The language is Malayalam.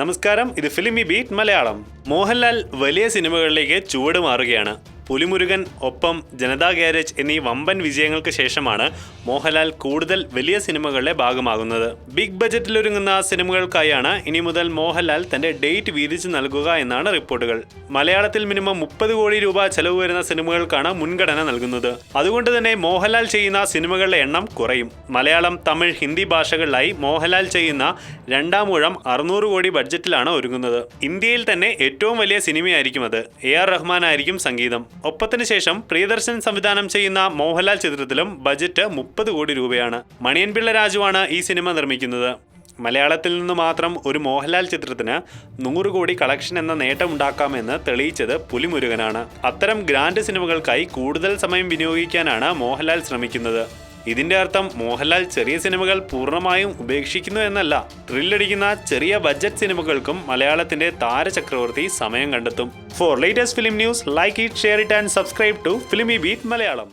നമസ്കാരം ഇത് ഫിലിമി ബീറ്റ് മലയാളം. മോഹൻലാൽ വലിയ സിനിമകളിലേക്ക് ചുവട് മാറുകയാണ്. പുലിമുരുകൻ ഒപ്പം ജനതാ ഗാരേജ് എന്നീ വമ്പൻ വിജയങ്ങൾക്ക് ശേഷമാണ് മോഹൻലാൽ കൂടുതൽ വലിയ സിനിമകളുടെ ഭാഗമാകുന്നത്. ബിഗ് ബജറ്റിലൊരുങ്ങുന്ന സിനിമകൾക്കായാണ് ഇനി മുതൽ മോഹൻലാൽ തന്റെ ഡേറ്റ് വീതിച്ച് നൽകുക എന്നാണ് റിപ്പോർട്ടുകൾ. മലയാളത്തിൽ മിനിമം മുപ്പത് കോടി രൂപ ചെലവ് വരുന്ന സിനിമകൾക്കാണ് മുൻഗണന നൽകുന്നത്. അതുകൊണ്ട് തന്നെ മോഹൻലാൽ ചെയ്യുന്ന സിനിമകളുടെ എണ്ണം കുറയും. മലയാളം തമിഴ് ഹിന്ദി ഭാഷകളിലായി മോഹൻലാൽ ചെയ്യുന്ന രണ്ടാം ഊഴം അറുന്നൂറ് കോടി ബഡ്ജറ്റിലാണ് ഒരുങ്ങുന്നത്. ഇന്ത്യയിൽ തന്നെ ഏറ്റവും വലിയ സിനിമയായിരിക്കും അത്. എ ആർ റഹ്മാനായിരിക്കും സംഗീതം. ഒപ്പത്തിന് ശേഷം പ്രിയദർശൻ സംവിധാനം ചെയ്യുന്ന മോഹൻലാൽ ചിത്രത്തിലും ബജറ്റ് മുപ്പത് കോടി രൂപയാണ്. മണിയൻപിള്ള രാജുവാണ് ഈ സിനിമ നിർമ്മിക്കുന്നത്. മലയാളത്തിൽ നിന്ന് മാത്രം ഒരു മോഹൻലാൽ ചിത്രത്തിന് നൂറ് കോടി കളക്ഷൻ എന്ന നേട്ടമുണ്ടാക്കാമെന്ന് തെളിയിച്ചത് പുലിമുരുകനാണ്. അത്തരം ഗ്രാൻഡ് സിനിമകൾക്കായി കൂടുതൽ സമയം വിനിയോഗിക്കാനാണ് മോഹൻലാൽ ശ്രമിക്കുന്നത്. ഇതിന്റെ അർത്ഥം മോഹൻലാൽ ചെറിയ സിനിമകൾ പൂർണമായും ഉപേക്ഷിക്കുന്നു എന്നല്ല. ത്രില്ലടിക്കുന്ന ചെറിയ ബഡ്ജറ്റ് സിനിമകൾക്കും മലയാളത്തിന്റെ താരചക്രവർത്തി സമയം കണ്ടെത്തും. For latest film news like it share it and subscribe to Filmi Beat Malayalam